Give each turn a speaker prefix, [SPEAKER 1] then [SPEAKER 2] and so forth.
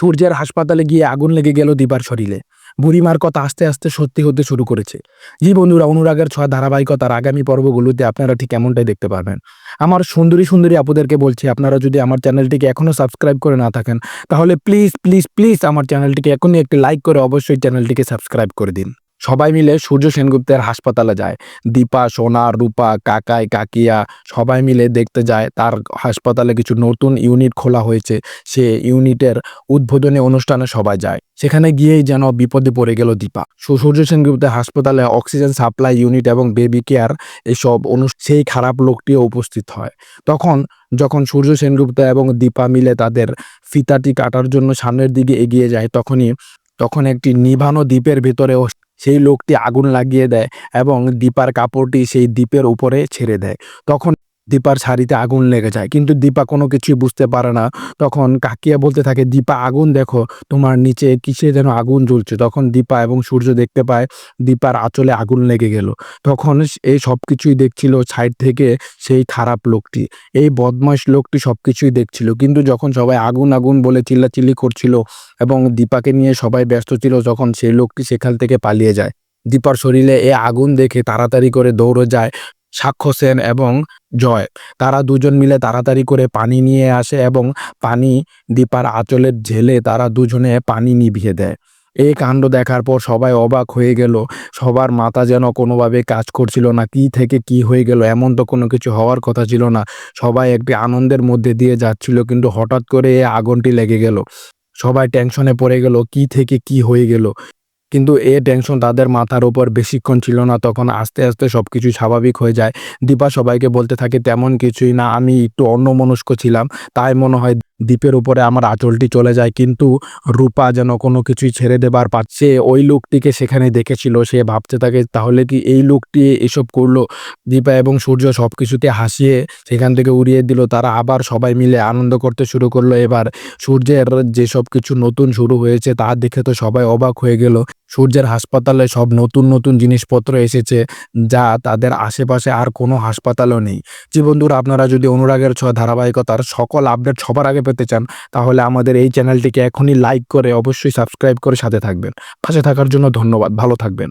[SPEAKER 1] সূর্যের হাসপাতালে গিয়ে আগুন লেগে গেল দিবার শরীরে। বুড়িমার কথা আস্তে আস্তে সত্যি হতে শুরু করেছে। জি বন্ধুরা, অনুরাগের ছয় ধারাবাহিকতার আগামী পর্বগুলোতে আপনারা ঠিক এমনটাই দেখতে পারবেন। আমার সুন্দরী সুন্দরী আপুদেরকে বলছি, আপনারা যদি আমার চ্যানেলটিকে এখনও সাবস্ক্রাইব করে না থাকেন, তাহলে প্লিজ প্লিজ প্লিজ আমার চ্যানেলটিকে এখনই একটি লাইক করে অবশ্যই চ্যানেলটিকে সাবস্ক্রাইব করে দিন। সবাই মিলে সূর্য সেনগুপ্তের হাসপাতালে যায়। দীপা, সোনা, রূপা, কাকাই, কাকিয়া সবাই মিলে দেখতে যায় তার হাসপাতালে কিছু নতুন ইউনিট খোলা হয়েছে। সে ইউনিটের উদ্বোধনী অনুষ্ঠানে সবাই যায়। সেখানে গিয়েই যেন বিপদে পড়ে গেল দীপা। সূর্য সেনগুপ্তের হাসপাতালে অক্সিজেন সাপ্লাই ইউনিট এবং বেবি কেয়ার এসব অনু- সেই খারাপ লোকটিও উপস্থিত হয়। তখন যখন সূর্য সেনগুপ্ত এবং দীপা মিলে তাদের ফিতাটি কাটার জন্য সামনের দিকে এগিয়ে যায়, তখনই তখন একটি নিভানো দ্বীপের ভেতরেও সেই লোকটি আগুন লাগিয়ে দেয় এবং দীপার কাপড়টি সেই দ্বীপের উপরে ছেড়ে দেয়। তখন দীপার শাড়িতে আগুন লেগে যায়। কিন্তু দীপা কোনো কিছুই বুঝতে পারে না। তখন কাকিয়া বলতে থাকে, দীপা, আগুন দেখো, তোমার নিচে কিসে যেন আগুন জ্বলছে? তখন দীপা এবং সূর্য দেখতে পায়, দীপার আঁচলে আগুন লেগে গেল। তখন এই সব কিছুই দেখছিল, সাইড থেকে সেই খারাপ লোকটি। এই বদমাইশ লোকটি সব কিছুই দেখছিল। কিন্তু যখন সবাই আগুন আগুন বলে চিল্লাচিল্লি করছিল এবং দীপাকে নিয়ে সবাই ব্যস্ত ছিল যখন সেই লোকটি সেখান থেকে পালিয়ে যায়। দীপার শরীরে এ আগুন দেখে তাড়াতাড়ি করে দৌড়ে যায়। সাক্ষ্য সেন এবং জয়। তারা দুজন মিলে তাড়াতাড়ি করে পানি নিয়ে আসে এবং পানি দীপার আঁচলের ঝেলে তারা দুজনে পানি নিভিয়ে দেয়। এই কাণ্ড দেখার পর সবাই অবাক হয়ে গেল, সবার মাথা যেন কোনোভাবে কাজ করছিল না, কি থেকে কি হয়ে গেল, এমন তো কোনো কিছু হওয়ার কথা ছিল না। সবাই একটি আনন্দের মধ্যে দিয়ে যাচ্ছিল, কিন্তু হঠাৎ করে এই আগুনটি লেগে গেল। সবাই টেনশনে পড়ে গেল, কি থেকে কি হয়ে গেল? কিন্তু এ টেনশন তাদের মাথার ওপর বেশিক্ষণ ছিল না। তখন আস্তে আস্তে সব কিছু স্বাভাবিক হয়ে যায়। দীপা সবাইকে বলতে থাকে, তেমন কিছুই না, আমি একটু অন্যমনস্ক ছিলাম। তাই মনে হয় দ্বীপের উপরে আমার আঁচলটি চলে যায়। কিন্তু রূপা যেন কোনো কিছুই ছেড়ে দেবার পাচ্ছে ওই লোকটিকে সেখানে দেখেছিল। সে ভাবতে থাকে তাহলে কি এই লোকটি এসব করল? দীপা এবং সূর্য সব কিছুতে হাসিয়ে সেখান থেকে উড়িয়ে দিল। তারা আবার সবাই মিলে আনন্দ করতে শুরু করল। এবার সূর্যের যেসব কিছু নতুন শুরু হয়েছে তা দেখে তো সবাই অবাক হয়ে গেল। সূর্যের হাসপাতালে সব নতুন নতুন জিনিসপত্র এসেছে যা তাদের আশেপাশে আর কোনো হাসপাতালও নেই। যে বন্ধুরা, আপনারা যদি অনুরাগের ছয় ধারাবাহিকতার সকল আপডেট সবার আগে পেতে চান, তাহলে আমাদের এই চ্যানেলটিকে এখনই লাইক করে অবশ্যই সাবস্ক্রাইব করে সাথে থাকবেন। পাশে থাকার জন্য ধন্যবাদ। ভালো থাকবেন।